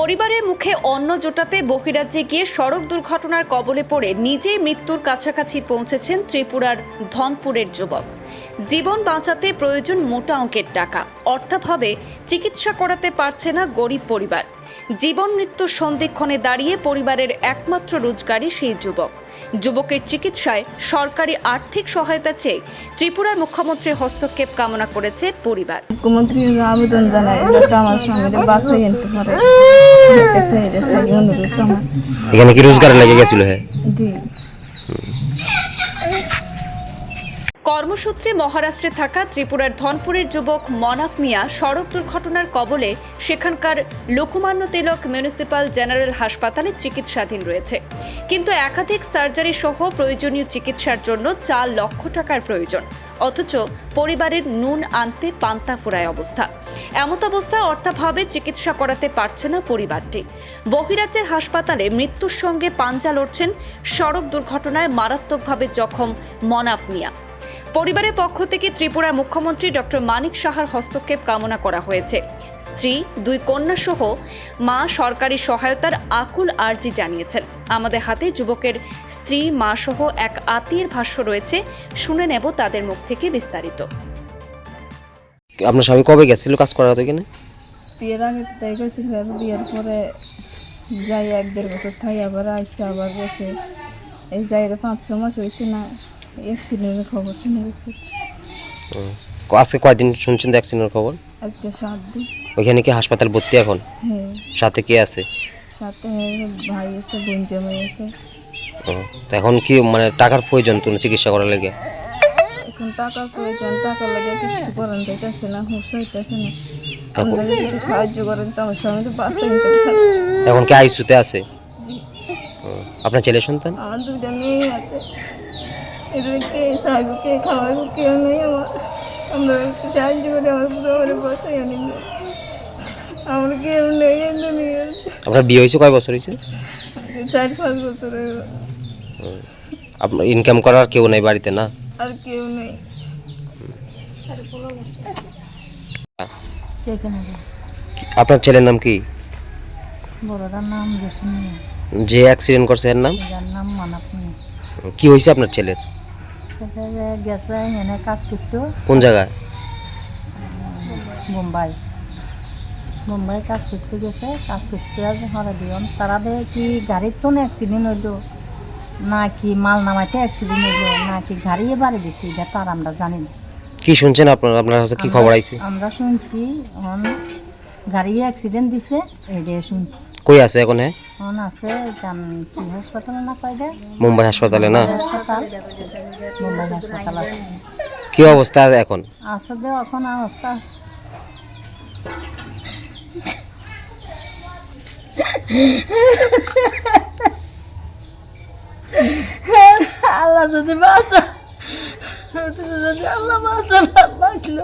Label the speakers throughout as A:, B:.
A: পরিবারের মুখে অন্ন জোটাতে বহিরাজ্যে গিয়ে সড়ক দুর্ঘটনার কবলে পড়ে নিজেই মৃত্যুর কাছাকাছি পৌঁছেছেন ত্রিপুরার ধনপুরের যুবক। জীবন বাঁচাতে প্রয়োজন মোটা অঙ্কের টাকা। অর্থাভাবে চিকিৎসা করাতে পারছে না গরিব পরিবার। জীবন মৃত্যুর সন্ধিক্ষণে দাঁড়িয়ে পরিবারের একমাত্র রোজগারই সেই যুবক। যুবকের চিকিৎসায় সরকারি আর্থিক সহায়তা চেয়ে ত্রিপুরার মুখ্যমন্ত্রীর হস্তক্ষেপ কামনা করেছে পরিবার।
B: মুখ্যমন্ত্রী আবেদন জানাই যাতে আমার আনতে পারে
C: এখানে কি রোজগার লেগে গেছিল হ্যাঁ
B: জি।
A: কর্মসূত্রে মহারাষ্ট্রে থাকা ত্রিপুরার ধনপুরের যুবক মনাফ মিয়া সড়ক দুর্ঘটনার কবলে সেখানকার লোকমান্য তিলক মিউনিসিপাল জেনারেল হাসপাতালে চিকিৎসাধীন রয়েছে। কিন্তু একাধিক সার্জারি সহ প্রয়োজনীয় চিকিৎসার জন্য চার লক্ষ টাকার প্রয়োজন। অথচ পরিবারের নুন আনতে পান্তা ফুরায় অবস্থা। এমত অবস্থায় অর্থাভাবে চিকিৎসা করাতে পারছে না পরিবারটি। বহিরাজ্যের হাসপাতালে মৃত্যুর সঙ্গে পাঞ্জা লড়ছেন সড়ক দুর্ঘটনায় মারাত্মকভাবে জখম মনাফ মিয়া। পরিবারের পক্ষ থেকে ত্রিপুরার মুখ্যমন্ত্রী ডক্টর মানিক সাহার হস্তক্ষেপ কামনা করা হয়েছে। স্ত্রী দুই কন্যা সহ মা সরকারি সহায়তার আকুল আর্জি জানিয়েছেন। আমাদের হাতে যুবকের স্ত্রী মা সহ এক আত্মীয়ের ভাষ্য রয়েছে। শুনে নেব তাদের মুখ থেকে বিস্তারিত।
C: আপনার স্বামী কবে গেছিল কাজ করার তো এখানে
B: বিয়ের আগে তাই গেছিল বিয়ের পরে যাই এক দেড় বছর থাই আবার আইসে আবার গেছে। এই যাই পাঁচ ছ মাস হয়েছে না। অ্যাক্সিডেন্টের খবর শুনে গেছে।
C: আজকে কয়দিন শুনছেন অ্যাক্সিডেন্টের খবর?
B: আজকে সাত দিন।
C: ওইখানে কি হাসপাতাল ভর্তি এখন?
B: হ্যাঁ।
C: সাথে কে আছে?
B: সাথে ভাই আছে বোন জামাই আছে।
C: ও, তো এখন কি মানে টাকার প্রয়োজন তুমি চিকিৎসা করার লেগে?
B: এখন টাকা প্রয়োজন টাকা লাগে কিছু করেন যাইতেছে না হুশ হইতেছে না। সাহায্য করেন তো আমার স্বামী তো বাসায়
C: এখন কি আইসুতে আছে? আপনার ছেলে সন্তান?
B: আমার দুটা মেয়ে আছে। এদের কে সাহায্য কে খাওয়াবো কেউ নেই আমার আমরা সাহায্য করে আমার পুরো আমার বাসায় আনি আমার কেউ নেই এই দুনিয়ার
C: আপনার বিয়ে হয়েছে কয় বছর হয়েছে
B: চার পাঁচ বছরের
C: আপনার ইনকাম করার কেউ নেই বাড়িতে না
B: আর কেউ নেই
C: আপনার ছেলের নাম কি
B: বড়টার নাম জসিম
C: যে অ্যাক্সিডেন্ট করছে এর নাম
B: যার নাম মানাপ
C: কি হয়েছে আপনার ছেলের
B: গেছে এনে কাজ করতো
C: কোন জায়গায়?
B: মুম্বাই। মুম্বাই কাজ করতে গেছে কাজ করতে হরে দিয়ন তারা দে কি গাড়ির তো না অ্যাক্সিডেন্ট হইল? না কি মাল নামাইতে অ্যাক্সিডেন্ট হইল? না কি গাড়ি বাড়ি দিছি? এটা তার আমরা জানি না
C: কি শুনছেন আপনার আপনার কাছে কি খবর আইছে
B: আমরা শুনছি অন গাড়ি অ্যাক্সিডেন্ট দিছে এইটাই শুনছি।
C: কই আছে এখন হ্যাঁ
B: অন আছে জান কি হাসপাতালে না
C: মুম্বাই হাসপাতালে না?
B: হাসপাতাল। মুম্বাই হাসপাতাল আছে।
C: কি অবস্থা এখন?
B: আছে এখন অবস্থা আছে। আল্লাহ যদি আল্লাহ বাঁচা বাঁচল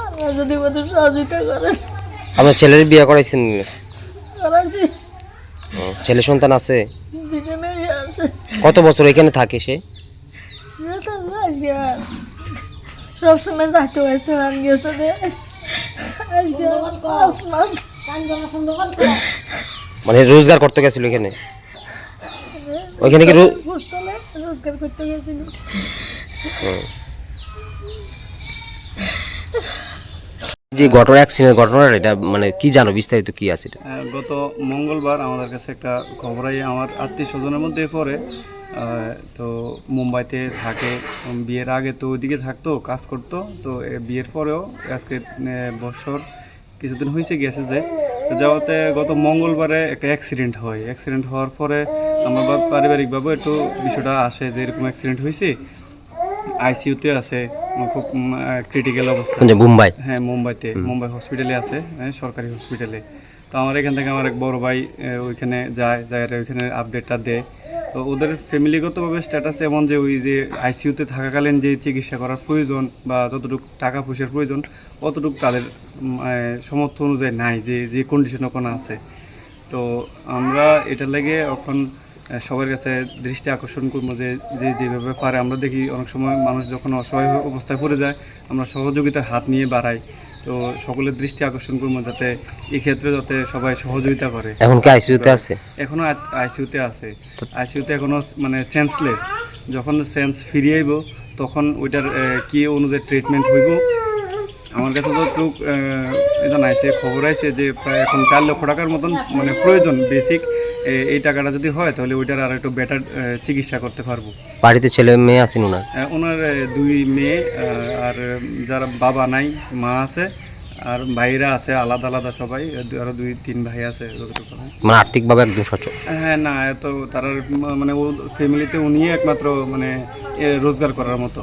B: আল্লাহ যদি মতো সহযোগিতা করেন
C: আপনার ছেলের বিয়ে করাইছেন?
B: করাচ্ছি
C: ও, ছেলে সন্তান আছে? কত বছর এখানে থাকে সে?
B: আর সবসময় যাইতে আর গেছে
C: মানে রোজগার করতে গেছিল এখানে? ওইখানে কি
B: রোজগার করতে গেছিল।
C: যে ঘটনা অ্যাক্সিডেন্ট ঘটনাটা, এটা মানে কি জানো? বিস্তারিত কি আছে এটা?
D: গত মঙ্গলবার আমাদের কাছে একটা খবর আই, আমার আত্মীয় স্বজনের মধ্যে পড়ে। তো মুম্বাইতে থাকে বিয়ের আগে তো ওইদিকে থাকতো, কাজ করতো। তো বিয়ের পরেও আজকে বছর কিছুদিন হয়েছে গেছে যে। যাওয়াতে গত মঙ্গলবারে একটা অ্যাক্সিডেন্ট হয়। অ্যাক্সিডেন্ট হওয়ার পরে আমার পারিবারিকভাবে একটু বিষয়টা আসে যে এরকম অ্যাক্সিডেন্ট হয়েছে আইসিইউতে আছে খুব ক্রিটিক্যাল অবস্থা।
C: মুম্বাই?
D: হ্যাঁ মুম্বাইতে মুম্বাই হসপিটালে আছে হ্যাঁ, সরকারি হসপিটালে তো আমার এখান থেকে আমার এক বড় ভাই ওইখানে যায় যায় ওইখানে আপডেটটা দেয়। তো ওদের ফ্যামিলিগতভাবে স্ট্যাটাস এমন যে ওই যে আইসিইউতে থাকাকালীন যে চিকিৎসা করার প্রয়োজন বা যতটুকু টাকা পয়সার প্রয়োজন অতটুকু তাদের উম, আহ, সমর্থ অনুযায়ী নাই যে যে কন্ডিশন ওখানে আছে। তো আমরা এটা লেগে এখন সবার কাছে দৃষ্টি আকর্ষণ করব যে যে যেভাবে পারে। আমরা দেখি অনেক সময় মানুষ যখন অসহায় অবস্থায় পড়ে যায় আমরা সহযোগিতার হাত নিয়ে বাড়াই। তো সকলের দৃষ্টি আকর্ষণ করব যাতে এক্ষেত্রে যাতে সবাই সহযোগিতা করে।
C: এখন কি আইসিইউতে আছে?
D: এখনও আইসিইউতে আছে। আইসিইউতে এখনও মানে সেন্সলেস যখন সেন্স ফিরিয়ে আইব তখন ওইটার কি অনুযায়ী ট্রিটমেন্ট হইব? আমার কাছে তো একটু এটা আইসে খবর আইছে যে প্রায় এখন চার লক্ষ টাকার মতন মানে প্রয়োজন বেসিক এই টাকাটা যদি হয় তাহলে ওইটার আর একটু বেটার চিকিৎসা করতে পারব।
C: বাড়িতে ছেলে মেয়ে আছেন ওনার?
D: ওনার দুই মেয়ে আর যারা বাবা নাই মা আছে আর ভাইরা আছে আলাদা আলাদা সবাই আরও দুই তিন ভাই আছে।
C: মানে আর্থিকভাবে একদম সচ্ছল
D: হ্যাঁ না এত তার মানে ও ফ্যামিলিতে উনি একমাত্র মানে রোজগার করার মতো।